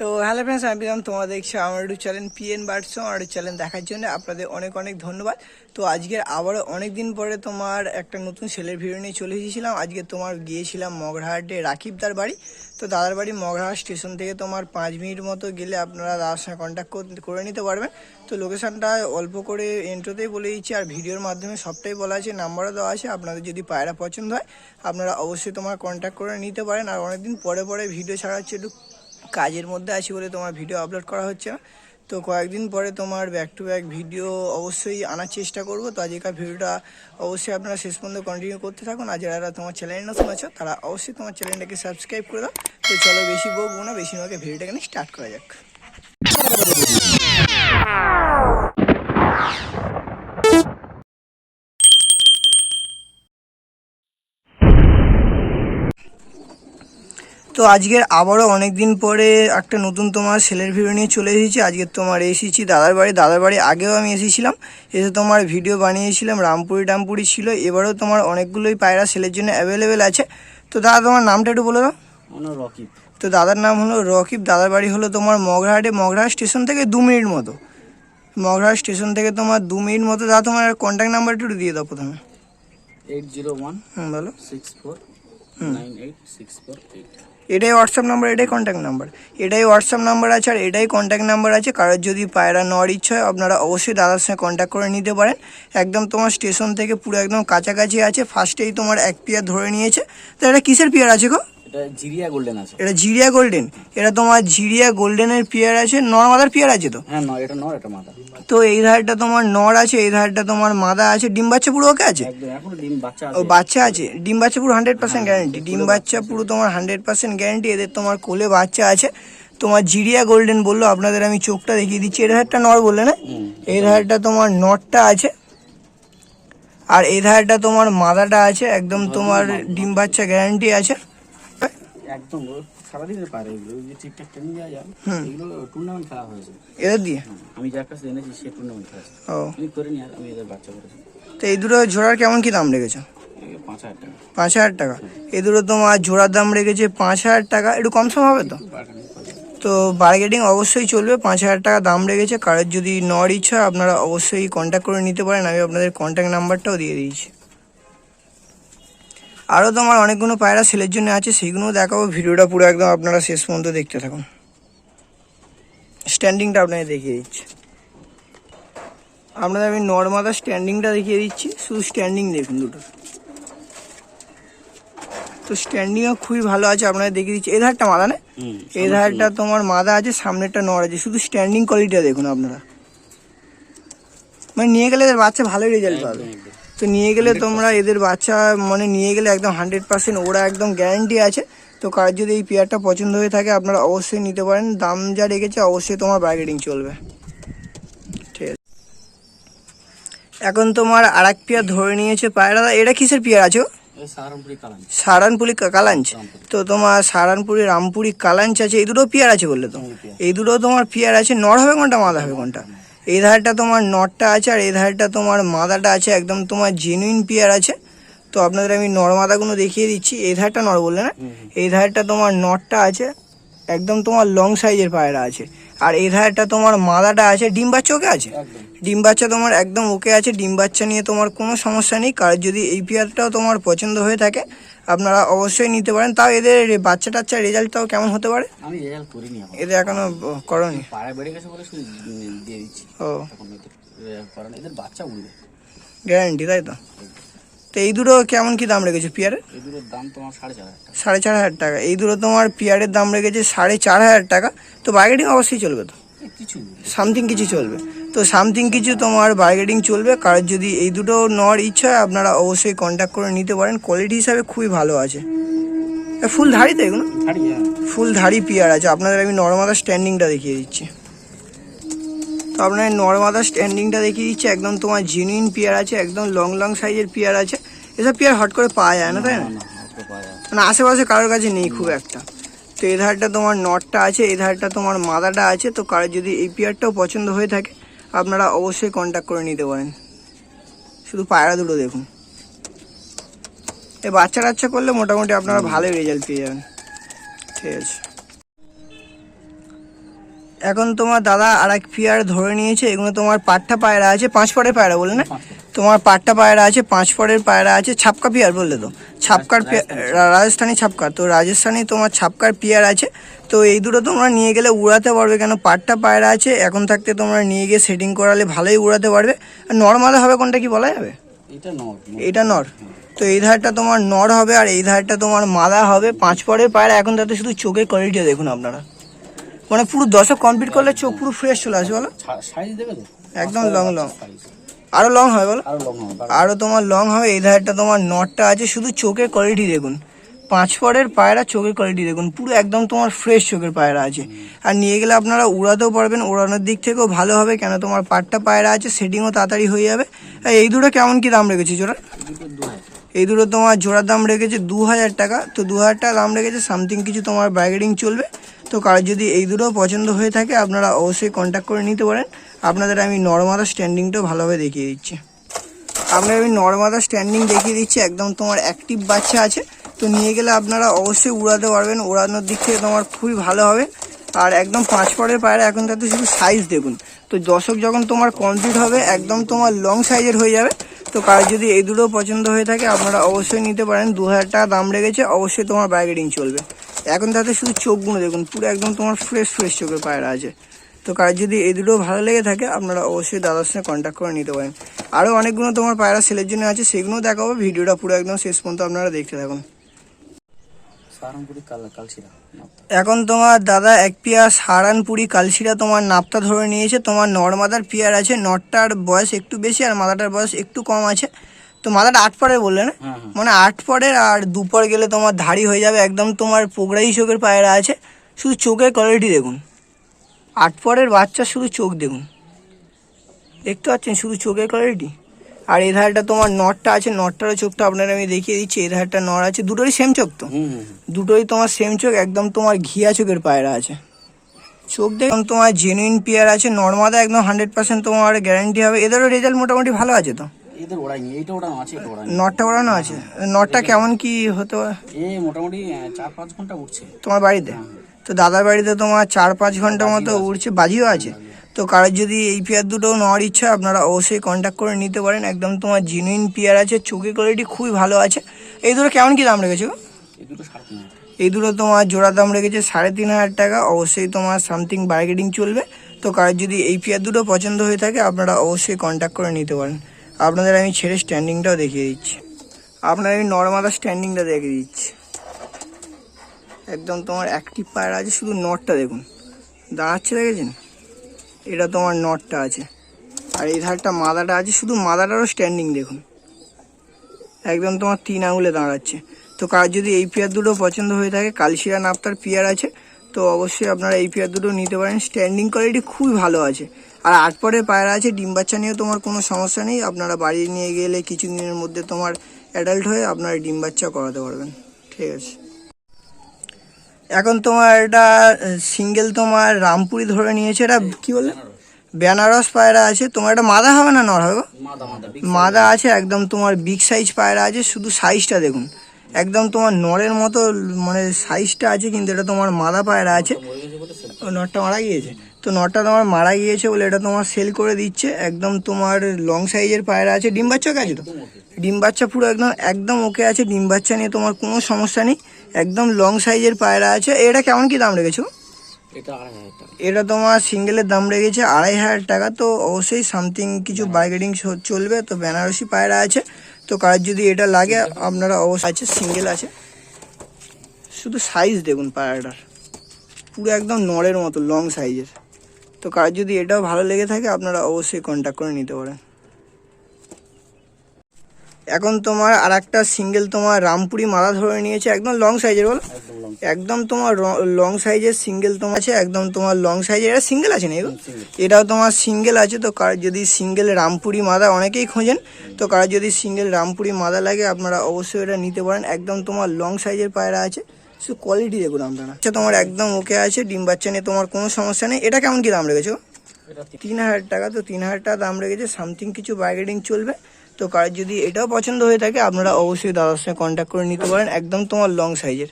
তো hello friends আমি বিরাম তোমরা দেখছ আমার একটু চ্যানেল পিএন বার্ডস আমার একটু চ্যানেল দেখার জন্য আপনাদের অনেক অনেক ধন্যবাদ। তো আজকের আবারও অনেক দিন পরে তোমার একটা নতুন সেলের ভিডিও নিয়ে চলে এসেছিলাম। আজকে তোমার গিয়েছিলাম মগরাহাটে রাকিবদার বাড়ি। তো দাদার বাড়ি মগরাহাট স্টেশন থেকে তোমার পাঁচ মিনিট মতো গেলে আপনারা দাদার সঙ্গে কন্ট্যাক্ট করে নিতে পারবেন। তো লোকেশনটা অল্প করে এন্ট্রোতেই বলে দিচ্ছি, আর ভিডিওর মাধ্যমে সবটাই বলা আছে নাম্বারও দেওয়া আছে। আপনাদের যদি পায়রা পছন্দ হয়, আপনারা অবশ্যই তোমার কন্ট্যাক্ট করে নিতে পারেন। আর অনেকদিন পরে পরে ভিডিও ছাড়া হচ্ছে একটু কাজের মধ্যে আছি বলে তোমার ভিডিও আপলোড করা হচ্ছে তো কয়েকদিন পরে তোমার ব্যাক টু ব্যাক ভিডিও অবশ্যই আনার চেষ্টা করব। তো আজকের ভিডিওটা অবশ্যই আপনারা শেষ পর্যন্ত কন্টিনিউ করতে থাকুন। আর যারা তোমার চ্যানেল না শুনেছ তারা অবশ্যই তোমার চ্যানেলটাকে সাবস্ক্রাইব করে দাও। তো চলো বেশি বলব না, বেশি আমাকে ভিডিওটাকে স্টার্ট করা যাক। তো আজকের আবারও অনেক দিন পরে একটা নতুন তোমার সেলের ভিডিও নিয়ে চলে এসেছি। আজকে তোমার এসেছি দাদার বাড়ি। দাদার বাড়ি আগেও আমি এসেছিলাম। এসে তোমার ভিডিও বানিয়েছিলাম। রামপুরি টামপুরি ছিল। এবারেও তোমার অনেকগুলোই পায়রা সেলের জন্য অ্যাভেলেবেল আছে। তো দাদা তোমার নামটা একটু বলে দাও। রকিব। তো দাদার নাম হলো রকিব। দাদার বাড়ি হলো তোমার মগরাহাটে। মগরাহাট স্টেশন থেকে দু মিনিট মতো। মগরাহাট স্টেশন থেকে তোমার দু মিনিট মতো। দাদা তোমার কন্ট্যাক্ট নাম্বার একটু দিয়ে দাও প্রথমে। এইট জিরো ওয়ান হুম বলো। Six four nine eight six four eight. এটাই হোয়াটসঅ্যাপ নাম্বার এটাই কন্ট্যাক্ট নাম্বার এটাই হোয়াটসঅ্যাপ নাম্বার আছে আর এটাই কন্ট্যাক্ট নাম্বার আছে। কারোর যদি পায়রা নেওয়ার ইচ্ছা হয়, আপনারা অবশ্যই দাদার সঙ্গে কন্ট্যাক্ট করে নিতে পারেন। একদম তোমার স্টেশন থেকে পুরো একদম কাছাকাছি আছে। ফার্স্টেই তোমার এক পেয়ার ধরে নিয়েছে। তো এটা কিসের পেয়ার আছে গো? এটা জিরিয়া গোল্ডেন আছে। এটা জিরিয়া গোল্ডেন? এটা তোমার জিরিয়া গোল্ডেনের পেয়ার আছে? নর্মাদার পেয়ার আছে তো? হ্যাঁ নয় এটা নয় এটা মাথা তো এই ধারটা তোমার নর আছে এই ধারটা তোমার মাদা আছে। ডিম বাচ্চা পুরো ওকে আছে? এখন ডিম বাচ্চা ও বাচ্চা আছে? ডিম বাচ্চা পুরো হান্ড্রেড পার্সেন্ট গ্যারেন্টি ডিম বাচ্চা পুরো তোমার হান্ড্রেড পার্সেন্ট গ্যারেন্টি এদের তোমার কোলে বাচ্চা আছে। তোমার জিরিয়া গোল্ডেন বলল আপনাদের আমি চোখটা দেখিয়ে দিচ্ছি। এর ধারটা নর বললে না। এই ধারটা তোমার নটটা আছে। আর এই ধারটা তোমার মাদাটা আছে। একদম তোমার ডিম বাচ্চা গ্যারান্টি আছে। একদম পারে এগুলো যে ঠিকঠাক ট্রেনিং দেওয়া যায় এগুলো টুর্নামেন্ট খেলা হয়েছে। এদের দিয়ে? আমি যার কাছে এনেছি সে টুর্নামেন্ট খেলেছে ও। আমি করিনি আর আমি এদের বাচ্চা করেছি তো এই দুটো ঝোড়ার কেমন কি দাম রেখেছো? পাঁচ হাজার টাকা। পাঁচ হাজার টাকা। এই দুটো তোমার জোড়ার দাম রেখেছে পাঁচ হাজার টাকা। একটু কম সম হবে তো। তো বার্গেটিং অবশ্যই চলবে। পাঁচ হাজার টাকা দাম রেখেছে। কারোর যদি নেওয়ার ইচ্ছা আপনারা অবশ্যই কন্ট্যাক্ট করে নিতে পারেন। আমি আপনাদের কন্ট্যাক্ট নাম্বারটাও দিয়ে দিয়েছি। আরও তোমার অনেকগুলো পায়রা সেলের জন্য আছে সেইগুলোও দেখাবো। ভিডিওটা পুরো একদম আপনারা শেষ পর্যন্ত দেখতে থাকুন। স্ট্যান্ডিংটা আপনাকে দেখিয়ে দিচ্ছি। আপনাদের আমি নর্মাদা স্ট্যান্ডিংটা দেখিয়ে দিচ্ছি শুধু স্ট্যান্ডিং দেখুন দুটো। তো স্ট্যান্ডিংও খুবই ভালো আছে আপনাদের দেখিয়ে দিচ্ছি। এই ধারটা মাদা না? এই ধারটা তোমার মাদা আছে সামনেরটা নড় আছে। শুধু স্ট্যান্ডিং কোয়ালিটিটা দেখুন আপনারা। মানে নিয়ে গেলে বাচ্চা ভালোই রেজাল্ট পাবে। তো নিয়ে গেলে তোমরা এদের বাচ্চা মানে নিয়ে গেলে একদম হান্ড্রেড পার্সেন্ট ওরা একদম গ্যারান্টি আছে। তো কার যদি এই পেয়ারটা পছন্দ হয়ে থাকে আপনারা অবশ্যই নিতে পারেন। দাম যা রেখেছে অবশ্যই তোমার বার্গেটিং চলবে। ঠিক আছে। এখন তোমার আর এক পেয়ার ধরে নিয়েছে পায়রা এটা কিসের পেয়ার আছে? সারানপুরি কালাঞ্চ। তো তোমার সারানপুরি রামপুরি কালাঞ্চ আছে এই দুটো পেয়ার আছে বললে তো? এই দুটো তোমার পেয়ার আছে নর হবে কোনটা মাদা হবে কোনটা এই ধারটা তোমার নটটা আছে আর এই ধারটা তোমার মাদাটা আছে একদম তোমার জেনুইন পেয়ার আছে। তো আপনাদের আমি নর মাদাগুলো দেখিয়ে দিচ্ছি। এই ধারটা নর বললে না? এই ধারটা তোমার নটটা আছে একদম তোমার লং সাইজের পায়রা আছে। আর এই ধারটা তোমার মাদাটা আছে ডিম বাচ্চা ওকে আছে? ডিম বাচ্চা তোমার একদম ওকে আছে ডিম বাচ্চা নিয়ে তোমার কোনো সমস্যা নেই। কার যদি এই পেয়ারটাও তোমার পছন্দ হয়ে থাকে আপনারা অবশ্যই নিতে পারেন। তাও এদের বাচ্চা টাচ্চা রেজাল্টটাও কেমন হতে পারে? আমি রেজাল্ট করিনি এদের এখনও করনি। পাড়া বেড়ে গেছে বলে শুধু দিয়ে দিচ্ছি। ও। এখন এদের বাচ্চা গ্যারান্টি তাই তো? তো এই দুটো কেমন কি দাম রেখেছে পিয়ারের এগুলোর দাম তোমার সাড়ে চার হাজার টাকা। সাড়ে চার হাজার টাকা। এই দুটো তোমার পিয়ারের দাম রেখেছে সাড়ে চার হাজার টাকা। তো বার্গেটিং অবশ্যই চলবে তো? কিছু। সামথিং কিছু চলবে। তো সামথিং কিছু তোমার বার্গেটিং চলবে। কারোর যদি এই দুটো নেওয়ার ইচ্ছা হয় আপনারা অবশ্যই কন্ট্যাক্ট করে নিতে পারেন। কোয়ালিটি হিসাবে খুবই ভালো আছে। ফুল ধাড়ি তো এগুলো? হ্যাঁ। ফুল ধাড়ি পিয়ার আছে। আপনাদের আমি নর্মাদা স্ট্যান্ডিংটা দেখিয়ে দিচ্ছি। তো আপনার নর্মাদা স্ট্যান্ডিংটা দেখিয়ে দিচ্ছি। একদম তোমার জেনুইন পিয়ার আছে একদম লং লং সাইজের পিয়ার আছে। এসব পিয়ার হট করে পাওয়া যায় না তাই না? মানে আশেপাশে কারোর কাছে নেই খুব একটা। তো এ ধারটা তোমার নটটা আছে এ ধারটা তোমার মাদাটা আছে। তো কারোর যদি এই পিয়ারটাও পছন্দ হয়ে থাকে আপনারা অবশ্যই কন্ট্যাক্ট করে নিতে পারেন। শুধু পায়রা দুটো দেখুন। এই বাচ্চা টাচ্চা করলে মোটামুটি আপনারা ভালোই রেজাল্ট পেয়ে যাবেন। ঠিক আছে। এখন তোমার দাদা আর এক পেয়ার ধরে নিয়েছে। এগুলো তোমার পাট্টা পায়রা আছে পাঁচ পরের পায়রা বলে না? তোমার পাট্টা পায়রা আছে পাঁচ পরের পায়রা আছে ছাপকা পেয়ার বললে তো। ছাপকার পেয়ার রাজস্থানি ছাপকা তো রাজস্থানি তোমার ছাপকার পেয়ার আছে। তো এই দুটো তোমরা নিয়ে গেলে উড়াতে পারবে কেন? পাট্টা পায়রা আছে এখন থাকতে তোমরা নিয়ে গিয়ে সেটিং করালে ভালোই উড়াতে পারবে। আর নর্মাল হবে কোনটা কি বলা যাবে? এটা নর এটা নর। তো এই ধারটা তোমার নর হবে আর এই ধারটা তোমার মাদা হবে। পাঁচ পরের পায়রা এখন তাতে শুধু চোখের কোয়ালিটি দেখুন আপনারা। মানে পুরো দশক কমপ্লিট করলে চোখ পুরো ফ্রেশ চলে আসবে বলো? একদম লং লং আরও লং হবে বলো? আরও লং হবে আরও তোমার লং হবে এই ধারটা তোমার নটটা আছে শুধু চোখের কোয়ালিটি দেখুন। পাঁচ পরের পায়রা চোখের কোয়ালিটি দেখুন পুরো একদম তোমার ফ্রেশ চোখের পায়রা আছে। আর নিয়ে গেলে আপনারা উড়াতেও পারবেন উড়ানোর দিক থেকেও ভালো হবে কেন তোমার পাটটা পায়রা আছে সেটিংও তাড়াতাড়ি হয়ে যাবে। আর এই দুটো কেমন কি দাম রেখেছি জোড়া এই দুটো তোমার জোড়ার দাম রেখেছে দু হাজার টাকা। তো দু হাজার টাকা দাম রেখেছে সামথিং কিছু তোমার ব্যাগেডিং চলবে। তো কারোর যদি এই দুটো পছন্দ হয়ে থাকে আপনারা অবশ্যই কন্ট্যাক্ট করে নিতে পারেন। আপনাদের আমি নর্মাদা স্ট্যান্ডিংটাও ভালোভাবে দেখিয়ে দিচ্ছি। আপনার আমি নর্মাদা স্ট্যান্ডিং দেখিয়ে দিচ্ছি, একদম তোমার অ্যাক্টিভ বাচ্চা আছে। তো নিয়ে গেলে আপনারা অবশ্যই উড়াতে পারবেন, উড়ানোর দিক থেকে তোমার খুবই ভালো হবে। আর একদম পাঁচ পরের পায়রা, এখন তাতে শুধু সাইজ দেখুন। তো দশক যখন তোমার কমপ্লিট হবে, একদম তোমার লং সাইজের হয়ে যাবে। তো কার যদি এই দুটো পছন্দ হয়ে থাকে, আপনারা অবশ্যই নিতে পারেন। দু হাজার টাকা দাম লেগেছে অবশ্যই তোমার ব্যাগেডিং চলবে। এখন তাতে শুধু চোখগুলো দেখুন, পুরো একদম তোমার ফ্রেশ ফ্রেশ চোখের পায়রা আছে। তো কার যদি এই দুটো ভালো লেগে থাকে আপনারা অবশ্যই দাদার সঙ্গে কন্ট্যাক্ট করে নিতে পারেন। আরও অনেকগুলো তোমার পায়রা সেলের জন্য আছে সেগুলোও দেখাবো ভিডিওটা পুরো একদম শেষ পর্যন্ত আপনারা দেখতে থাকুন। এখন তোমার দাদা এক পেয়ার সারানপুরি কালশিরা তোমার নাপতা ধরে নিয়েছে। তোমার নর্মাদার পেয়ার আছে নরটার বয়স একটু বেশি আর মাদাটার বয়স একটু কম আছে। তো মাদাটা আট পরের বললে না? হ্যাঁ হ্যাঁ। মানে আট পরের আর দুপর গেলে তোমার ধাড়ি হয়ে যাবে একদম তোমার পোগড়াই চোখের পায়রা আছে। শুধু চোখের কোয়ালিটি দেখুন। আট পরের বাচ্চা শুধু চোখ দেখুন। দেখতে পাচ্ছেন শুধু চোখের কোয়ালিটি আর এই ধারটা তোমার নটটা আছে নটটারও চোখটা আপনারা আমি দেখিয়ে দিচ্ছি এই ধারটা নর আছে দুটোই সেম চোখ তো? দুটোই তোমার সেম চোখ একদম তোমার ঘিয়া চোখের পায়রা আছে। চোখ দেখুন তোমার জেনুইন পেয়ার আছে নর্মাদা একদম হান্ড্রেড পার্সেন্ট তোমার গ্যারান্টি হবে। এদেরও রেজাল্ট মোটামুটি ভালো আছে তো? নটটা ওড়ানো আছে? নটটা কেমন কি হতে পারে? মোটামুটি চার পাঁচ ঘণ্টা উঠছে। তোমার বাড়িতে? তো দাদার বাড়িতে তোমার চার পাঁচ ঘণ্টার মতো উড়ছে বাজিও আছে। তো কারোর যদি এই পেয়ার দুটো নেওয়ার ইচ্ছা আপনারা অবশ্যই কন্ট্যাক্ট করে নিতে পারেন। একদম তোমার জেনুইন পেয়ার আছে চোখের কোয়ালিটি খুবই ভালো আছে। এই দুটো কেমন কি দাম রেখেছো? এই দুটো তোমার জোড়া দাম রেখেছে সাড়ে তিন হাজার টাকা। অবশ্যই তোমার সামথিং বার্গেটিং চলবে। তো কার যদি এই পেয়ার দুটো পছন্দ হয়ে থাকে আপনারা অবশ্যই কন্ট্যাক্ট করে নিতে পারেন। আপনাদের আমি ছেড়ে স্ট্যান্ডিংটাও দেখিয়ে দিচ্ছি। আপনার আমি নর্মাদা স্ট্যান্ডিংটা দেখিয়ে দিচ্ছি। একদম তোমার অ্যাক্টিভ পায়রা আছে, শুধু নটটা দেখুন। দাঁড়াচ্ছে দেখেছেন? এটা তোমার নটটা আছে। আর এই ধারটা মাদাটা আছে, শুধু মাদাটারও স্ট্যান্ডিং দেখুন। একদম তোমার তিন আঙুলে দাঁড়াচ্ছে। তো কার যদি এই পেয়ার দুটো পছন্দ হয়ে থাকে কালশিরা নাপতার পেয়ার আছে, তো অবশ্যই আপনারা এই পেয়ার দুটো নিতে পারেন। স্ট্যান্ডিং কোয়ালিটি খুবই ভালো আছে। আর আট পরের পায়রা আছে, ডিম বাচ্চা নিয়েও তোমার কোনো সমস্যা নেই। আপনারা বাড়ি নিয়ে গেলে কিছু দিনের মধ্যে তোমার অ্যাডাল্ট হয়ে আপনারা ডিম বাচ্চা করাতে পারবেন। ঠিক আছে। এখন তোমার এটা সিঙ্গেল তোমার রামপুরি ধরে নিয়েছে এটা কি বলে? বেনারস। পায়রা আছে। তোমার এটা মাদা হবে না নর হবে? মাদা আছে একদম তোমার বিগ সাইজ পায়রা আছে শুধু সাইজটা দেখুন। একদম তোমার নরের মতো মানে সাইজটা আছে কিন্তু এটা তোমার মাদা পায়রা আছে। size মরে নটটা গিয়েছে। তো নটটা তোমার মারা গিয়েছে বলে এটা তোমার সেল করে দিচ্ছে। একদম তোমার লং সাইজের পায়রা আছে। ডিম বাচ্চা আছে তো? ডিম বাচ্চা পুরো একদম একদম ওকে আছে। ডিম বাচ্চা নিয়ে তোমার কোনো সমস্যা নেই। একদম লং সাইজের পায়রা আছে। এটা কেমন কি দাম রেখেছো? এটা তোমার সিঙ্গেলের দাম রেখেছে আড়াই হাজার টাকা। তো অবশ্যই সামথিং কিছু বার্গেনিং চলবে। তো বেনারসি পায়রা আছে। তো কার যদি এটা লাগে আপনারা অবশ্যই আছে সিঙ্গেল আছে। শুধু সাইজ দেখুন পায়রাটার। পুরো একদম নড়ের মতো লং সাইজের তো কার যদি এটাও ভালো লেগে থাকে আপনারা অবশ্যই কন্ট্যাক্ট করে নিতে পারেন। এখন তোমার আর একটা সিঙ্গেল তোমার রামপুরি মালা ধরে নিয়েছে একদম লং সাইজের বলো। একদম তোমার লং সাইজের সিঙ্গেল তোমার আছে একদম তোমার লং সাইজের এটা সিঙ্গেল আছে না এটাও তোমার সিঙ্গেল আছে তো কার যদি সিঙ্গেল রামপুরি মাদা অনেকেই খোঁজেন তো কার যদি সিঙ্গেল রামপুরি মাদা লাগে আপনারা অবশ্যই এটা নিতে পারেন। একদম তোমার লং সাইজের পায়রা আছে। শুধু কোয়ালিটি দেখুন আপনারা আচ্ছা তোমার একদম ওকে আছে ডিম বাচ্চা নিয়ে তোমার কোনো সমস্যা নেই। এটা কেমন কি দাম রেখেছো? তিন- তিন হাজার টাকা তো তিন হাজার টাকা দাম রেখেছে সামথিং কিছু বার্গেনিং চলবে। তো কার, যদি এটাও পছন্দ হয়ে থাকে, আপনারা অবশ্যই দাদার সঙ্গে কন্ট্যাক্ট করে নিতে পারেন, একদম তোমার লং সাইজের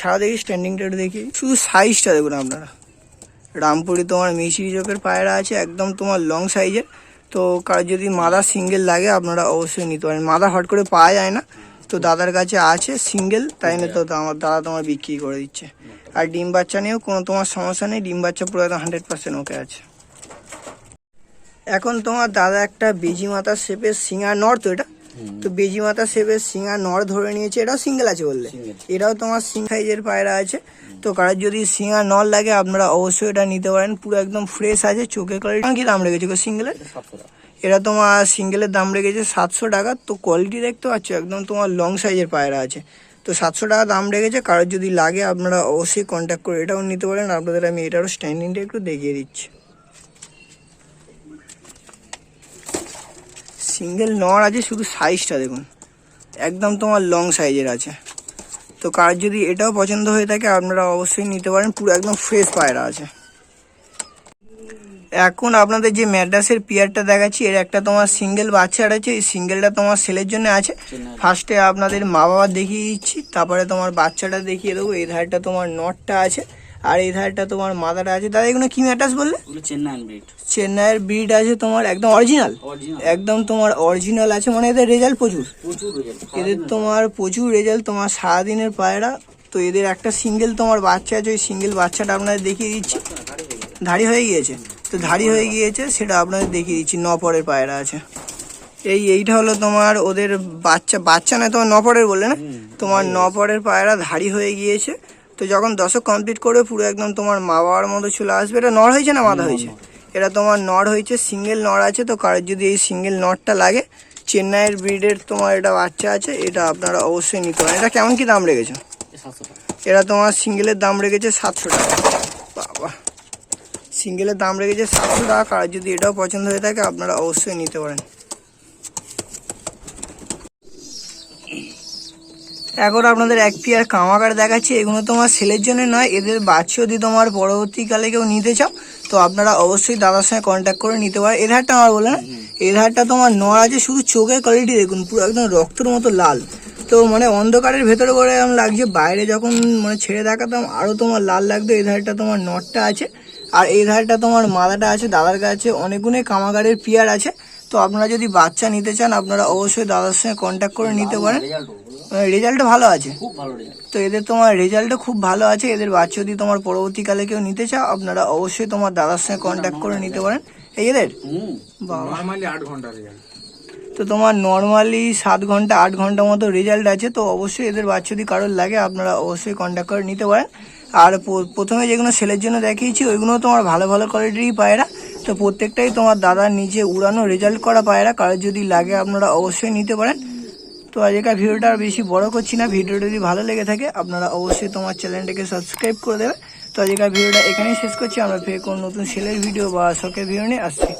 ছাড়া দেখি স্ট্যান্ডিংটা একটু দেখি। শুধু সাইজটা দেখুন আপনারা। রামপুরি তোমার মিশরি চোখের পায়রা আছে, একদম তোমার লং সাইজের তো কার, যদি মাদা সিঙ্গেল লাগে, আপনারা অবশ্যই নিতে পারেন। মাদা হট করে পাওয়া যায় না। তো দাদার কাছে আছে সিঙ্গেল তাই না? তো আমার দাদা তোমার বিক্রি করে দিচ্ছে। আর ডিম বাচ্চা নিয়েও কোনো তোমার সমস্যা নেই, ডিম বাচ্চা পুরো একদম হান্ড্রেড পার্সেন্ট ওকে আছে। এখন তোমার দাদা একটা বেজি মাথা শেপের সিঙ্গা নর তো এটা? তো বেজি মাথা শেপের সিঙ্গা নর ধরে নিয়েছে এটাও সিঙ্গেল আছে বললে। এটাও তোমার সিং সাইজের পায়রা আছে। তো কারোর যদি সিঙ্গা নর লাগে আপনারা অবশ্যই এটা নিতে পারেন। পুরো একদম ফ্রেশ আছে চোখে কোয়ালিটি কি দাম রেখেছে সিঙ্গেলের? এটা এটা তোমার সিঙ্গেলের দাম রেখেছে সাতশো টাকা। তো কোয়ালিটি দেখতে পাচ্ছ একদম তোমার লং সাইজের পায়রা আছে। তো সাতশো টাকা দাম রেখেছে কারোর যদি লাগে আপনারা অবশ্যই কন্ট্যাক্ট করে এটাও নিতে পারেন। আপনাদের আমি এটারও স্ট্যান্ডিংটা একটু দেখিয়ে দিচ্ছি। সিঙ্গেল নর আছে, শুধু সাইজটা দেখুন। একদম তোমার লং সাইজের আছে। তো কার যদি এটাও পছন্দ হয়ে থাকে, আপনারা অবশ্যই নিতে পারেন, পুরো একদম ফ্রেশ পায়রা আছে। এখন আপনাদের যে ম্যাড্রাসের পিয়ারটা দেখাচ্ছি, এর একটা তোমার সিঙ্গেল বাচ্চা আছে, এই সিঙ্গেলটা তোমার সেলের জন্য আছে। ফার্স্টে আপনাদের মা বাবা দেখিয়ে দিচ্ছি, তারপরে তোমার বাচ্চাটা দেখিয়ে দেবো, এই ধারটা তোমার নটটা আছে। আর এই ধারটা তোমার মাদাটা আছে। দাদা এগুলো কি ম্যাড্রাস বললে? চেন্নাইন ব্রিড চেন্নাইয়ের ব্রিড আছে তোমার একদম অরিজিনাল একদম তোমার অরিজিনাল আছে মানে এদের রেজাল্ট প্রচুর। এদের তোমার প্রচুর রেজাল্ট তোমার সারাদিনের পায়রা। তো এদের একটা সিঙ্গেল তোমার বাচ্চা আছে ওই সিঙ্গেল বাচ্চাটা আপনাদের দেখিয়ে দিচ্ছি। ধাড়ি হয়ে গিয়েছে। তো ধাড়ি হয়ে গিয়েছে সেটা আপনাদের দেখিয়ে দিচ্ছি নপরের পায়রা আছে। এই এইটা হলো তোমার ওদের বাচ্চা বাচ্চা নয় তোমার নপরের বললে না? তোমার নপরের পায়রা ধাড়ি হয়ে গিয়েছে। তো যখন দশক কমপ্লিট করবে পুরো একদম তোমার মা বাবার মতো চলে আসবে এটা নর হয়েছে না মাথা হয়েছে? এটা তোমার নর হয়েছে সিঙ্গেল নর আছে তো কারোর যদি এই সিঙ্গেল নরটা লাগে চেন্নাইয়ের ব্রিডের তোমার এটা বাচ্চা আছে এটা আপনারা অবশ্যই নিতে পারেন। এটা কেমন কি দাম রেখেছে? এটা তোমার সিঙ্গেলের দাম রেখেছে সাতশো টাকা। বাবা। সিঙ্গেলের দাম রেখেছে সাতশো টাকা কার যদি এটাও পছন্দ হয়ে থাকে আপনারা অবশ্যই নিতে পারেন। এখন আপনাদের এক পিয়ার কামাকার দেখাচ্ছি। এগুলো তোমার সেলের জন্য নয়, এদের বাচ্চা যদি তোমার পরবর্তীকালে কেউ নিতে চাও, তো আপনারা অবশ্যই দাদার সঙ্গে কন্ট্যাক্ট করে নিতে পারেন। এধারটা আমার বলে না এধারটা তোমার নর আছে, শুধু চোখের কোয়ালিটি দেখুন, পুরো একদম রক্তর মতো লাল। তো মানে অন্ধকারের ভেতরে করে এরকম লাগছে, বাইরে যখন মানে ছেড়ে দেখাতাম আরও তোমার লাল লাগতো এই ধারটা তোমার নটটা আছে। আর এই ধারটা তোমার মাদাটা আছে, দাদার কাছে অনেকগুলোই কামাগারের পিয়ার আছে। তো আপনারা যদি বাচ্চা নিতে চান, আপনারা অবশ্যই দাদার সঙ্গে কন্ট্যাক্ট করে নিতে পারেন। রেজাল্ট রেজাল্টও ভালো আছে। খুব ভালো রেজাল্ট। তো এদের তোমার রেজাল্টও খুব ভালো আছে। এদের বাচ্চা যদি তোমার পরবর্তীকালে কেউ নিতে চাও আপনারা অবশ্যই তোমার দাদার সঙ্গে কন্ট্যাক্ট করে নিতে পারেন। এই এদের? নর্মালি আট ঘণ্টা রেজাল্ট তো তোমার নর্মালি সাত ঘণ্টা আট ঘণ্টা মতো রেজাল্ট আছে। তো অবশ্যই এদের বাচ্চা যদি কারোর লাগে আপনারা অবশ্যই কন্ট্যাক্ট করে নিতে পারেন। আর প- প্রথমে যেগুলো সেলের জন্য দেখিয়েছি ওইগুলো তোমার ভালো ভালো কোয়ালিটিরই পায়রা। তো প্রত্যেকটাই তোমার দাদার নিচে উড়ানো রেজাল্ট করা পায়রা। কারোর যদি লাগে আপনারা অবশ্যই নিতে পারেন। তো আজকের ভিডিওটা আর বেশি বড় করছি না। ভিডিওটা যদি ভালো লেগে থাকে, আপনারা অবশ্যই তোমার চ্যানেলটাকে সাবস্ক্রাইব করে দেবে। তো আজকের ভিডিওটা এখানেই শেষ করছি। আমরা ফের কোনো নতুন সেলের ভিডিও বা শখের ভিডিও নিয়ে আসছি।